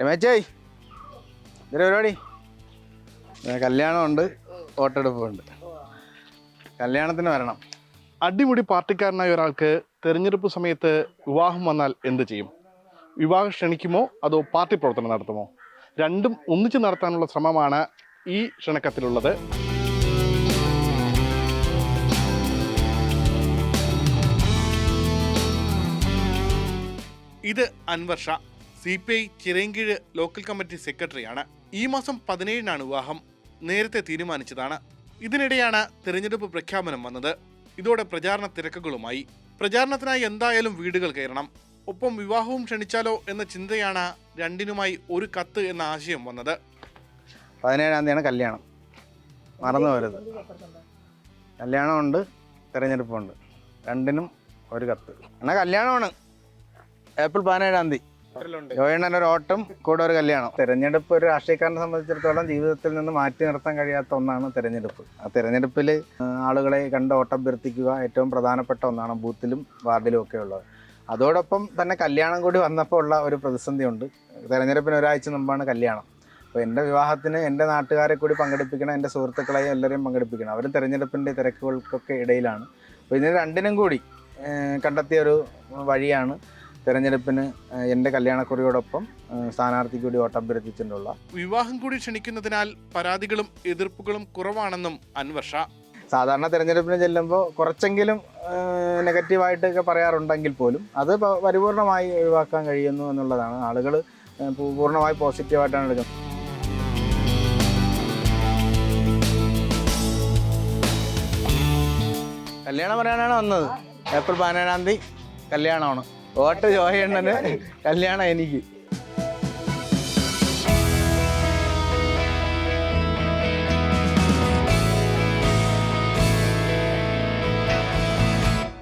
രമേച്ചേയ് ഇതൊരു പരിപാടി? കല്യാണമുണ്ട്. വോട്ടെടുപ്പുണ്ട്. കല്യാണത്തിന് വരണം. അടിമുടി പാർട്ടിക്കാരനായ ഒരാൾക്ക് തെരഞ്ഞെടുപ്പ് സമയത്ത് വിവാഹം വന്നാൽ എന്ത് ചെയ്യും? വിവാഹം ക്ഷണിക്കുമോ? അതോ പാർട്ടി പ്രവർത്തനം നടത്തുമോ? രണ്ടും ഒന്നിച്ചു നടത്താനുള്ള ശ്രമമാണ് ഈ ക്ഷണക്കത്തിലുള്ളത്. ഇത് Anwar Shah C P I Chirayinkeezhu local committee സെക്രട്ടറിയാണ്. ഈ മാസം പതിനേഴിനാണ് വിവാഹം. നേരത്തെ തീരുമാനിച്ചതാണ്. ഇതിനിടെയാണ് തെരഞ്ഞെടുപ്പ് പ്രഖ്യാപനം വന്നത്. ഇതോടെ പ്രചാരണ തിരക്കുകളുമായി. പ്രചാരണത്തിനായി എന്തായാലും വീടുകൾ കയറണം. ഒപ്പം വിവാഹവും ക്ഷണിച്ചാലോ എന്ന ചിന്തയാണ് രണ്ടിനുമായി ഒരു കത്ത് എന്ന ആശയം വന്നത്. പതിനേഴാം തീയതിയാണ് കല്യാണം. മറന്നു പോരുത്. കല്യാണമുണ്ട് തിരഞ്ഞെടുപ്പുണ്ട്. രണ്ടിനും ഒരു കത്ത്. എന്നാൽ കല്യാണമാണ്. ഏപ്രിൽ പതിനേഴാം തീയതി. ജോയണ്ണൻ ഒരു ഓട്ടം കൂടെ ഒരു കല്യാണം. തിരഞ്ഞെടുപ്പ് ഒരു രാഷ്ട്രീയക്കാരനെ സംബന്ധിച്ചിടത്തോളം ജീവിതത്തിൽ നിന്ന് മാറ്റി നിർത്താൻ കഴിയാത്ത ഒന്നാണ് തിരഞ്ഞെടുപ്പ്. ആ തിരഞ്ഞെടുപ്പിൽ ആളുകളെ കണ്ട് ഓട്ടം അഭ്യർത്ഥിക്കുക ഏറ്റവും പ്രധാനപ്പെട്ട ഒന്നാണ് ബൂത്തിലും വാർഡിലും ഒക്കെ ഉള്ളത്. അതോടൊപ്പം തന്നെ കല്യാണം കൂടി വന്നപ്പോൾ ഉള്ള ഒരു പ്രതിസന്ധിയുണ്ട്. തെരഞ്ഞെടുപ്പിന് ഒരാഴ്ച മുമ്പാണ് കല്യാണം. അപ്പോൾ എന്റെ വിവാഹത്തിന് എന്റെ നാട്ടുകാരെ കൂടി പങ്കെടുപ്പിക്കണം എന്റെ സുഹൃത്തുക്കളെയും എല്ലാവരെയും പങ്കെടുപ്പിക്കണം. അവർ തിരഞ്ഞെടുപ്പിന്റെ തിരക്കുകൾക്കൊക്കെ ഇടയിലാണ്. അപ്പോൾ ഇതിന് രണ്ടിനും കൂടി കണ്ടെത്തിയ ഒരു വഴിയാണ് തിരഞ്ഞെടുപ്പിന് എന്റെ കല്യാണക്കുറിയോടൊപ്പം സ്ഥാനാർത്ഥി സ്ഥാനാർത്ഥിക്ക് കൂടി വോട്ടഭ്യർത്ഥിച്ചിട്ടുള്ള വിവാഹം കൂടി ക്ഷണിക്കുന്നതിനാൽ പരാതികളും എതിർപ്പുകളും കുറവാണെന്നും അൻവർഷ. സാധാരണ തിരഞ്ഞെടുപ്പിന് ചെല്ലുമ്പോൾ കുറച്ചെങ്കിലും നെഗറ്റീവായിട്ടൊക്കെ പറയാറുണ്ടെങ്കിൽ പോലും അത് പരിപൂർണമായി ഒഴിവാക്കാൻ കഴിയുന്നു എന്നുള്ളതാണ്. ആളുകൾ പൂർണമായി പോസിറ്റീവായിട്ടാണ് എടുക്കുന്നത്. കല്യാണം പറയാനാണ് വന്നത്. ഏപ്രിൽ പതിനേഴാം തീയതി കല്യാണമാണ്. വോട്ട് ജോയണ്ണന് കല്യാണം എനിക്ക്.